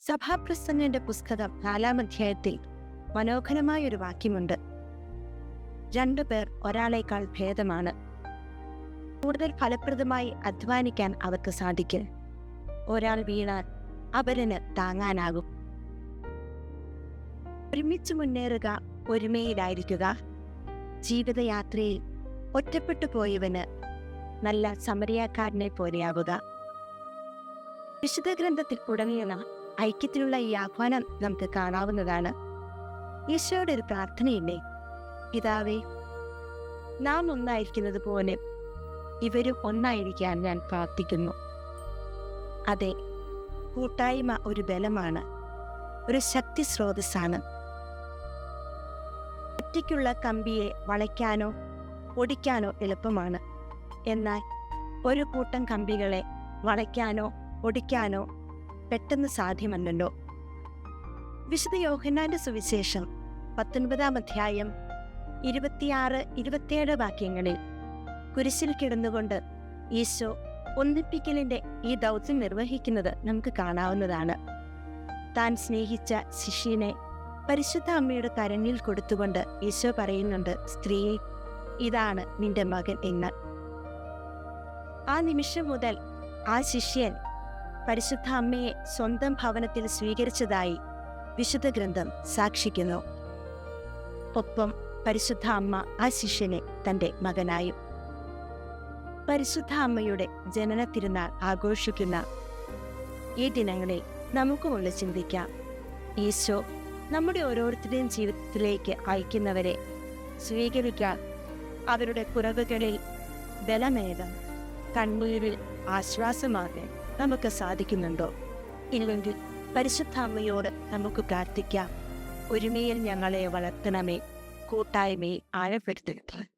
സഭാപ്രസംഗന്റെ പുസ്തകം നാലാം അധ്യായത്തിൽ മനോഹരമായ ഒരു വാക്യമുണ്ട്. രണ്ടു പേർ ഒരാളേക്കാൾ ഭേദമാണ്. കൂടുതൽ ഫലപ്രദമായി അധ്വാനിക്കാൻ അവർക്ക് സാധിക്കും. ഒരാൾ വീണാൽ അവരന് താങ്ങാനാകും. ഒരുമിച്ച് മുന്നേറുക ഒരുമയിലായിരിക്കുക. ജീവിതയാത്രയിൽ ഒറ്റപ്പെട്ടു പോയവന് നല്ല സമരിയാക്കാരനെ പോലെയാവുക. വിശുദ്ധ ഗ്രന്ഥത്തിൽ ഉടനീളം ഐക്യത്തിലുള്ള ഈ ആഹ്വാനം നമുക്ക് കാണാവുന്നതാണ്. ഈശോയുടെ ഒരു പ്രാർത്ഥനയില്ലേ? പിതാവേ നാം ഒന്നായിരിക്കുന്നത് പോലെ ഇവരും ഒന്നായിരിക്കാൻ ഞാൻ പ്രാർത്ഥിക്കുന്നു. അതെ കൂട്ടായ്മ ഒരു ബലമാണ് ഒരു ശക്തി സ്രോതസ്സാണ്. ഒറ്റയ്ക്കുള്ള കമ്പിയെ വളയ്ക്കാനോ ഒടിക്കാനോ എളുപ്പമാണ്. എന്നാൽ ഒരു കൂട്ടം കമ്പികളെ വളയ്ക്കാനോ ഒടിക്കാനോ പെട്ടെന്ന് സാധ്യമല്ലല്ലോ. വിശുദ്ധ യോഹന്നാന്റെ സുവിശേഷം പത്തൊൻപതാം അധ്യായം ഇരുപത്തിയാറ് ഇരുപത്തിയേഴ് വാക്യങ്ങളിൽ കുരിശിൽ കിടന്നുകൊണ്ട് ഈശോ ഒന്നിപ്പിക്കലിന്റെ ഈ ദൗത്യം നിർവഹിക്കുന്നത് നമുക്ക് കാണാവുന്നതാണ്. താൻ സ്നേഹിച്ച ശിഷ്യനെ പരിശുദ്ധ അമ്മയുടെ കരങ്ങിൽ കൊടുത്തുകൊണ്ട് ഈശോ പറയുന്നുണ്ട് സ്ത്രീ ഇതാണ് നിന്റെ മകൻ എന്ന്. ആ നിമിഷം മുതൽ ആ ശിഷ്യൻ പരിശുദ്ധ അമ്മയെ സ്വന്തം ഭവനത്തിൽ സ്വീകരിച്ചതായി വിശുദ്ധ ഗ്രന്ഥം സാക്ഷിക്കുന്നു. ഒപ്പം പരിശുദ്ധ അമ്മ ആ ശിഷ്യനെ തന്റെ മകനായും പരിശുദ്ധ അമ്മയുടെ ജനന തിരുനാൾ ആഘോഷിക്കുന്ന ഈ ദിനങ്ങളിൽ നമുക്കുമുള്ള ചിന്തിക്കാം. ഈശോ നമ്മുടെ ഓരോരുത്തരുടെയും ജീവിതത്തിലേക്ക് അയക്കുന്നവരെ സ്വീകരിക്കാൻ അവരുടെ കുറവുകളിൽ ബലമേകം. കണ്ണീരിൽ ആശ്വാസമാകാൻ നമുക്ക് സാധിക്കുന്നുണ്ടോ? ഇല്ലെങ്കിൽ പരിശുദ്ധ അമ്മയോട് നമുക്ക് പ്രാർത്ഥിക്കാം. ഒരുമയിൽ ഞങ്ങളെ വളർത്തണമേ. കൂട്ടായ്മയെ ആഴപ്പെടുത്തരുത്.